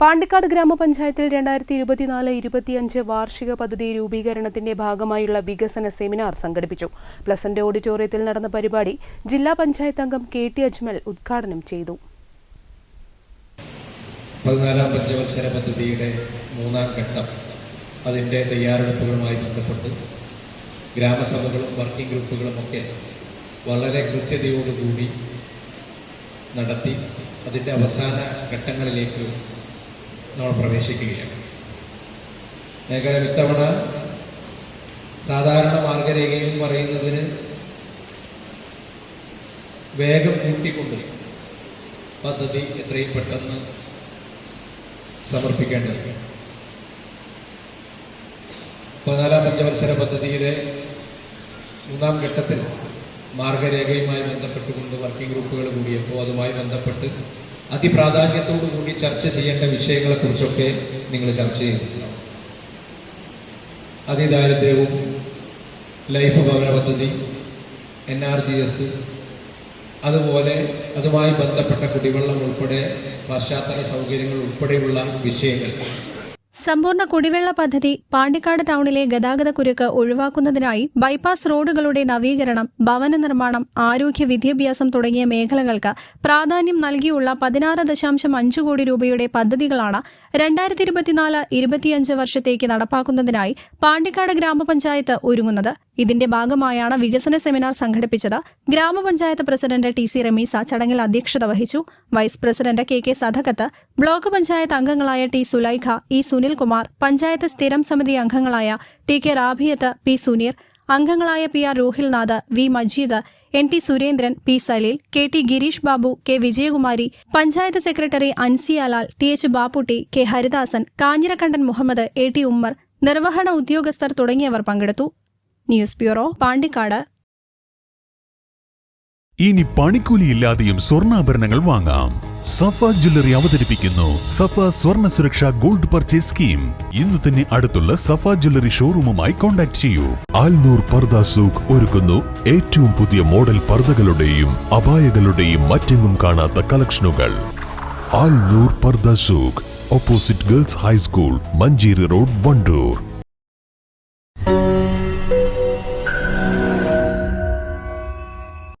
Pandikkad ഗ്രാമപഞ്ചായത്തിൽ രണ്ടായിരത്തി ഇരുപത്തിനാല് ഇരുപത്തിയഞ്ച് വാർഷിക പദ്ധതി രൂപീകരണത്തിന്റെ ഭാഗമായുള്ള വികസന സെമിനാർ സംഘടിപ്പിച്ചു. പ്ലസന്റ് ഓഡിറ്റോറിയത്തിൽ നടന്ന പരിപാടി ജില്ലാ പഞ്ചായത്ത് അംഗം കെ ടി അജ്മൽ ഉദ്ഘാടനം ചെയ്തു. പതിനാലാം പഞ്ചവത്സര പദ്ധതിയുടെ മൂന്നാം ഘട്ടം അതിന്റെ തയ്യാറെടുപ്പുകളുമായി ബന്ധപ്പെട്ട് ഗ്രാമസഭകളും വർക്കിംഗ് ഗ്രൂപ്പുകളും ഒക്കെ വളരെ കൃത്യതയോടുകൂടി നടത്തി അതിന്റെ അവസാന ഘട്ടങ്ങളിലേക്ക് നമ്മൾ പ്രവേശിക്കുകയാണ്. മേഖല ഇത്തവണ സാധാരണ മാർഗരേഖയിൽ പറയുന്നതിന് വേഗം കൂട്ടിക്കൊണ്ട് പദ്ധതി എത്രയും പെട്ടെന്ന് സമർപ്പിക്കേണ്ടത്. പതിനാലാം പഞ്ചവത്സര പദ്ധതിയിലെ മൂന്നാം ഘട്ടത്തിൽ മാർഗരേഖയുമായി ബന്ധപ്പെട്ടുകൊണ്ട് വർക്കിംഗ് ഗ്രൂപ്പുകൾ കൂടിയപ്പോൾ അതുമായി ബന്ധപ്പെട്ട് അതിപ്രാധാന്യത്തോടു കൂടി ചർച്ച ചെയ്യേണ്ട വിഷയങ്ങളെക്കുറിച്ചൊക്കെ നിങ്ങൾ ചർച്ച ചെയ്തിട്ടുണ്ടാവും അതിദാരിദ്ര്യവും ലൈഫ് ഭവന പദ്ധതി എൻ ആർ ജി എസ് അതുപോലെ അതുമായി ബന്ധപ്പെട്ട കുടിവെള്ളം ഉൾപ്പെടെ പശ്ചാത്തല സൗകര്യങ്ങൾ ഉൾപ്പെടെയുള്ള വിഷയങ്ങൾ. സമ്പൂർണ കുടിവെള്ള പദ്ധതി പാണ്ടിക്കാട് ടൗണിലെ ഗതാഗത കുരുക്ക് ഒഴിവാക്കുന്നതിനായി ബൈപ്പാസ് റോഡുകളുടെ നവീകരണം ഭവന നിർമ്മാണം ആരോഗ്യ വിദ്യാഭ്യാസം തുടങ്ങിയ മേഖലകൾക്ക് പ്രാധാന്യം നൽകിയുള്ള പതിനാറ് ദശാംശം അഞ്ച് കോടി രൂപയുടെ പദ്ധതികളാണ് രണ്ടായിരത്തി ഇരുപത്തിനാല് ഇരുപത്തിയഞ്ച് വർഷത്തേക്ക് നടപ്പാക്കുന്നതിനായി പാണ്ടിക്കാട് ഗ്രാമപഞ്ചായത്ത് ഒരുങ്ങുന്നത്. ഇതിന്റെ ഭാഗമായാണ് വികസന സെമിനാർ സംഘടിപ്പിച്ചത്. ഗ്രാമപഞ്ചായത്ത് പ്രസിഡന്റ് ടി സി റമീസ ചടങ്ങിൽ അധ്യക്ഷത വഹിച്ചു. Vice president K K Sadakath block panchayat അംഗങ്ങളായ ടി സുലൈഖ ഇ സുനിൽകുമാർ പഞ്ചായത്ത് സ്ഥിരം സമിതി അംഗങ്ങളായ T K Rabiyath P Suneer അംഗങ്ങളായ P R Rohilnath V Majeed N T Surendran P Saleel K T Gireesh Babu K Vijayakumari panchayat secretary Ansiyalal T H Bapputty K Haridasan Kanhirakandan Muhammad A T Ummer നിർവഹണ ഉദ്യോഗസ്ഥർ തുടങ്ങിയവർ പങ്കെടുത്തു. News bureau Pandikkad. ഇനി പണിക്കൂലിയില്ലാതെയും സ്വർണാഭരണങ്ങൾ വാങ്ങാം. സഫ jewellery അവതരിപ്പിക്കുന്നു. സഫ സ്വർണ സുരക്ഷ ഗോൾഡ് പർച്ചേസ് സ്കീം. ഇന്ന് തന്നെ അടുത്തുള്ള സഫ ജ്വല്ലറി ഷോറൂമുമായി കോൺടാക്ട് ചെയ്യൂ. ആൽനൂർ പർദ സൂഖ് ഒരുക്കുന്നു ഏറ്റവും പുതിയ മോഡൽ പർദകളുടെയും അപായകളുടെയും മറ്റെങ്ങും കാണാത്ത കളക്ഷനുകൾ. Alnoor Pardha Souq opposite girls high school Manjeri road Wandoor.